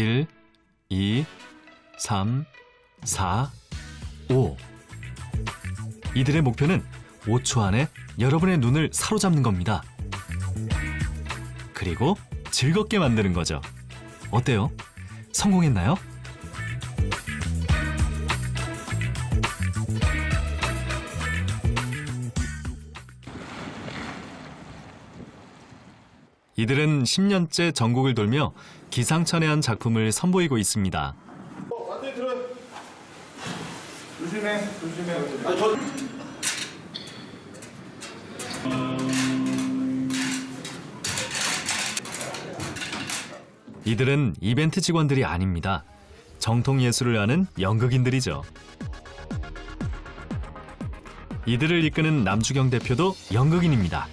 1, 2, 3, 4, 5. 이들의 목표는 5초 안에 여러분의 눈을 사로잡는 겁니다. 그리고 즐겁게 만드는 거죠. 어때요? 성공했나요? 이들은 10년째 전국을 돌며 기상천외한 작품을 선보이고 있습니다. 완전히 들어. 조심해, 조심해. 아, 저... 이들은 이벤트 직원들이 아닙니다. 정통 예술을 아는 연극인들이죠. 이들을 이끄는 남주경 대표도 연극인입니다.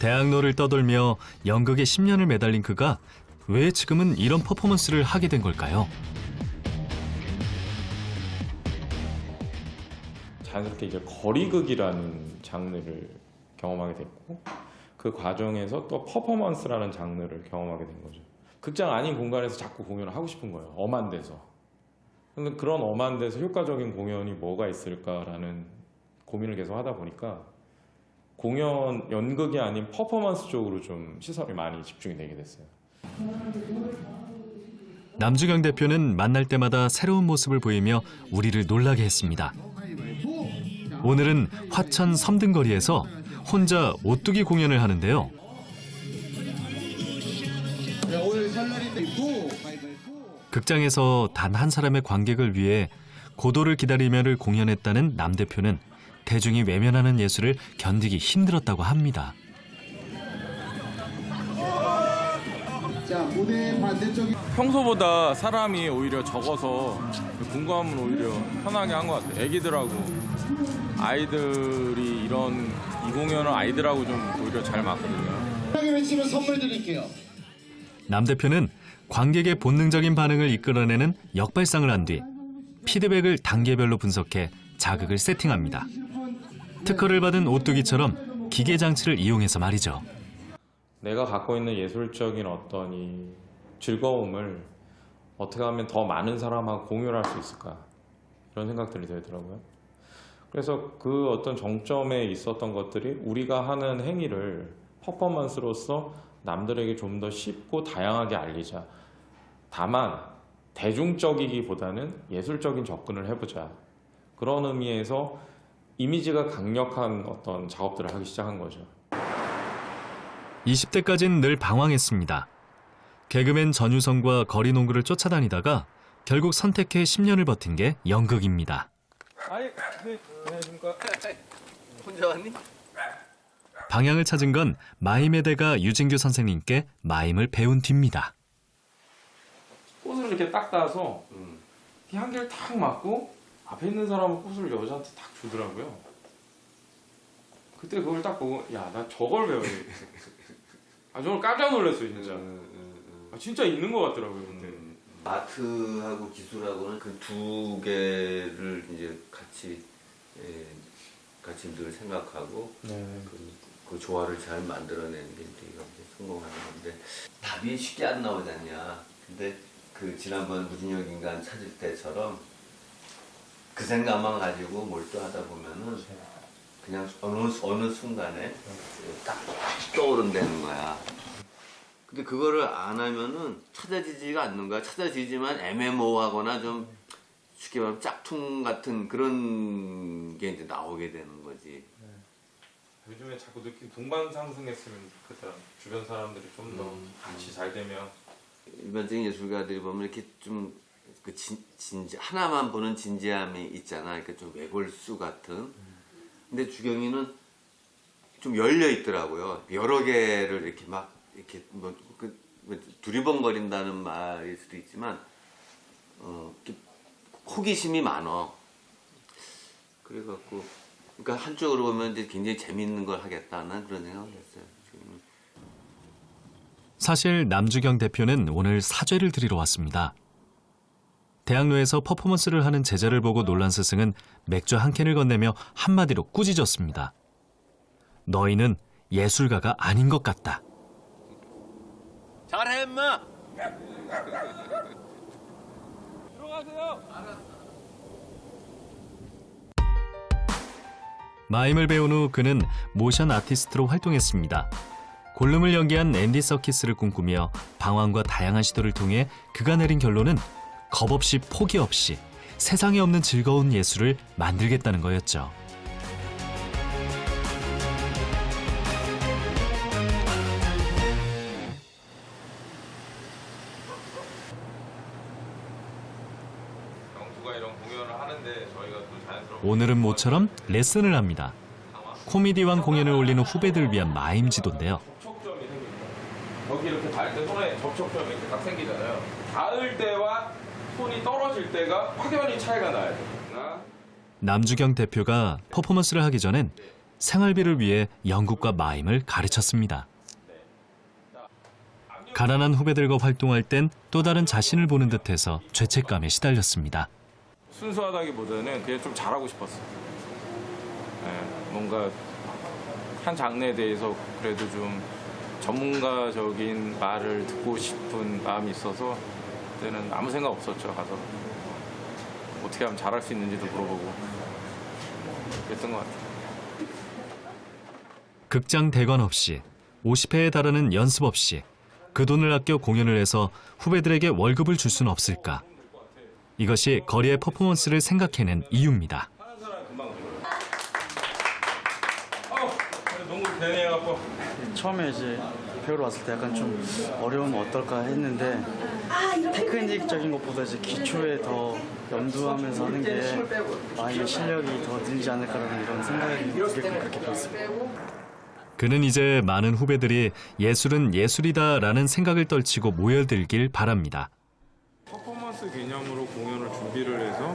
대학로를 떠돌며 연극에 10년을 매달린 그가 왜 지금은 이런 퍼포먼스를 하게 된 걸까요? 자연스럽게 이제 거리극이라는 장르를 경험하게 됐고 그 과정에서 또 퍼포먼스라는 장르를 경험하게 된 거죠. 극장 아닌 공간에서 자꾸 공연을 하고 싶은 거예요. 엄한 데서. 근데 그런 엄한 데서 효과적인 공연이 뭐가 있을까라는 고민을 계속 하다 보니까 공연 연극이 아닌 퍼포먼스 쪽으로 좀 시선이 많이 집중이 되게 됐어요. 남주경 대표는 만날 때마다 새로운 모습을 보이며 우리를 놀라게 했습니다. 오늘은 화천 섬등거리에서 혼자 오뚜기 공연을 하는데요. 극장에서 단 한 사람의 관객을 위해 고도를 기다리며를 공연했다는 남 대표는 대중이 외면하는 예술을 견디기 힘들었다고 합니다. 자 무대 반대쪽이 평소보다 사람이 오히려 적어서 공감은 오히려 편하게 한 것 같아요. 애기들하고 아이들이 이런 이 공연을 아이들하고 좀 오히려 잘 맞거든요. 편하게 외치면 선물 드릴게요. 남 대표는 관객의 본능적인 반응을 이끌어내는 역발상을 한 뒤 피드백을 단계별로 분석해 자극을 세팅합니다. 특허를 받은 오뚜기처럼 기계 장치를 이용해서 말이죠. 내가 갖고 있는 예술적인 어떤 이 즐거움을 어떻게 하면 더 많은 사람하고 공유할 수 있을까 이런 생각들이 들더라고요. 그래서 그 어떤 정점에 있었던 것들이 우리가 하는 행위를 퍼포먼스로서 남들에게 좀 더 쉽고 다양하게 알리자. 다만 대중적이기보다는 예술적인 접근을 해보자. 그런 의미에서 이미지가 강력한 어떤 작업들을 하기 시작한 거죠. 20대까지는 늘 방황했습니다. 개그맨 전유성과 거리 농구를 쫓아다니다가 결국 선택해 10년을 버틴 게 연극입니다. 아니, 네, 안녕하십니까. 혼자 왔니? 방향을 찾은 건 마임의 대가 유진규 선생님께 마임을 배운 뒤입니다. 꽃을 이렇게 딱 따서 이 향기를 탁 맡고 앞에 있는 사람은 꽃을 여자한테 딱 주더라고요. 그때 그걸 딱 보고 야 나 저걸 배워야 돼. 아 저걸 깜짝 놀랐어요 진짜. 아, 진짜 있는 것 같더라고요 근데. 아트하고 기술하고는 그 두 개를 이제 같이 예, 같이 늘 생각하고 네. 그, 그 조화를 잘 만들어내는 게 이제 성공하는 건데 답이 쉽게 안 나오잖냐. 근데 그 지난번 무진력 인간 찾을 때처럼 그 생각만 가지고 몰두하다 보면은 그냥 어느 어느 순간에 딱 떠오른다는 거야. 근데 그거를 안 하면은 찾아지지가 않는 거야. 찾아지지만 애매모호하거나 좀 쉽게 말하면 짝퉁 같은 그런 게 이제 나오게 되는 거지. 요즘에 자꾸 느끼 동반 상승했으면 좋겠다. 주변 사람들이 좀더 음, 같이 잘 되면. 일반적인 예술가들이 보면 이렇게 좀 그 진지 하나만 보는 진지함이 있잖아. 그러니까 좀 외골수 같은. 근데 주경이는 좀 열려 있더라고요. 여러 개를 이렇게 막 이렇게 뭐, 그, 뭐 두리번거린다는 말일 수도 있지만 어, 호기심이 많어. 그래갖고 그러니까 한쪽으로 보면 이제 굉장히 재밌는 걸 하겠다는 그런 생각을 했어요. 사실 남주경 대표는 오늘 사죄를 드리러 왔습니다. 대학로에서 퍼포먼스를 하는 제자를 보고 놀란 스승은 맥주 한 캔을 건네며 한마디로 꾸짖었습니다. 너희는 예술가가 아닌 것 같다. 잘해 임마. 마임을 배운 후 그는 모션 아티스트로 활동했습니다. 골룸을 연기한 앤디 서키스를 꿈꾸며 방황과 다양한 시도를 통해 그가 내린 결론은 겁 없이 포기 없이 세상에 없는 즐거운 예술을 만들겠다는 거였죠. 오늘은 모처럼 레슨을 합니다. 코미디왕 공연을 올리는 후배들을 위한 마임 지도인데요. 접촉점이 생깁니다. 여기 이렇게 닿을 때 손에 접촉점이 이렇게 딱 생기잖아요. 닿을 때와 손이 떨어질 때가 확연히 차이가 나야. 하나, 남주경 대표가 퍼포먼스를 하기 전엔 생활비를 위해 연극과 마임을 가르쳤습니다. 가난한 후배들과 활동할 땐 또 다른 자신을 보는 듯해서 죄책감에 시달렸습니다. 순수하다기보다는 그냥 좀 잘하고 싶었어요. 예, 뭔가 한 장르에 대해서 그래도 좀 전문가적인 말을 듣고 싶은 마음이 있어서 그때는 아무 생각 없었죠. 가서 어떻게 하면 잘할 수 있는지도 물어보고 그랬던 것 같아요. 극장 대관 없이 50회에 달하는 연습 없이 그 돈을 아껴 공연을 해서 후배들에게 월급을 줄 수는 없을까? 이것이 거리의 퍼포먼스를 생각해낸 이유입니다. 처음에 이제 배우러 왔을 때 약간 좀 어려우면 어떨까 했는데 테크닉적인 것보다 이제 기초에 더 염두하면서 하는 게 마음의 실력이 더 늘지 않을까라는 이런 생각이 들게끔 그렇게 배웠습니다. 그는 이제 많은 후배들이 예술은 예술이다라는 생각을 떨치고 모여들길 바랍니다. 퍼포먼스 개념으로 공연을 준비를 해서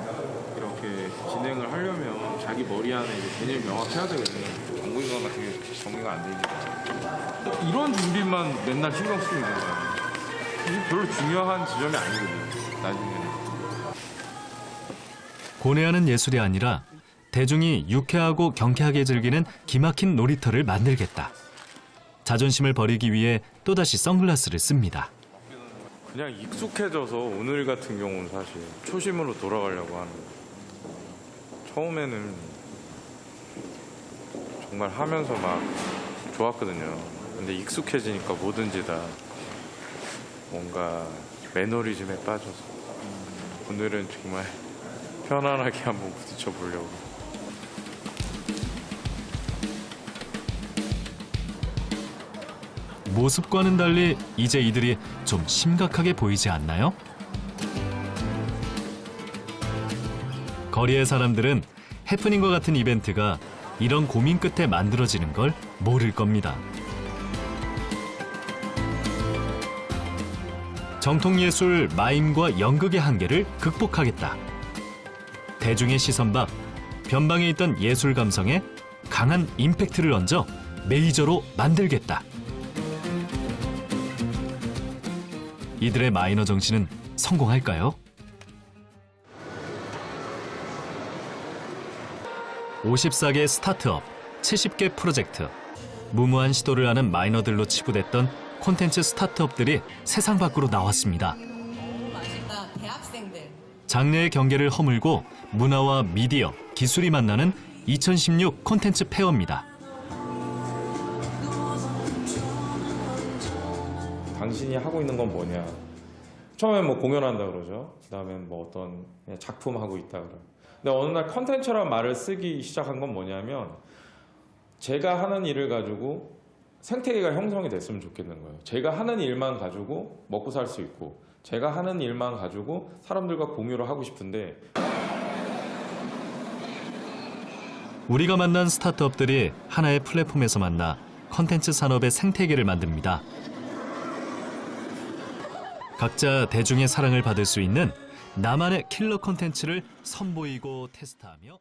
이렇게 진행을 하려면 자기 머리 안에 개념이 명확해야 되거든요. 정보인간 같은 게 정리가 안 되니까. 이런 준비만 맨날 신경 쓰고 있는. 이게 별로 중요한 지점이 아니거든요. 나중에는. 고뇌하는 예술이 아니라 대중이 유쾌하고 경쾌하게 즐기는 기막힌 놀이터를 만들겠다. 자존심을 버리기 위해 또다시 선글라스를 씁니다. 그냥 익숙해져서 오늘 같은 경우는 사실 초심으로 돌아가려고 하는 거예요. 처음에는 정말 하면서 막 좋았거든요. 근데 익숙해지니까 뭐든지 다 뭔가 매너리즘에 빠져서 오늘은 정말 편안하게 한번 부딪혀 보려고. 모습과는 달리 이제 이들이 좀 심각하게 보이지 않나요? 거리의 사람들은 해프닝과 같은 이벤트가 이런 고민 끝에 만들어지는 걸 모를 겁니다. 정통예술 마임과 연극의 한계를 극복하겠다. 대중의 시선 밖 변방에 있던 예술 감성에 강한 임팩트를 얹어 메이저로 만들겠다. 이들의 마이너 정신은 성공할까요? 54개 스타트업, 70개 프로젝트, 무모한 시도를 하는 마이너들로 치부됐던 콘텐츠 스타트업들이 세상 밖으로 나왔습니다. 장르의 경계를 허물고 문화와 미디어, 기술이 만나는 2016 콘텐츠 페어입니다. 당신이 하고 있는 건 뭐냐? 처음엔 뭐 공연한다 그러죠. 그다음엔 뭐 어떤 작품 하고 있다 그래. 근데 어느 날 컨텐츠란 말을 쓰기 시작한 건 뭐냐면 제가 하는 일을 가지고 생태계가 형성이 됐으면 좋겠는 거예요. 제가 하는 일만 가지고 먹고 살 수 있고 제가 하는 일만 가지고 사람들과 공유를 하고 싶은데 우리가 만난 스타트업들이 하나의 플랫폼에서 만나 컨텐츠 산업의 생태계를 만듭니다. 각자 대중의 사랑을 받을 수 있는 나만의 킬러 컨텐츠를 선보이고 테스트하며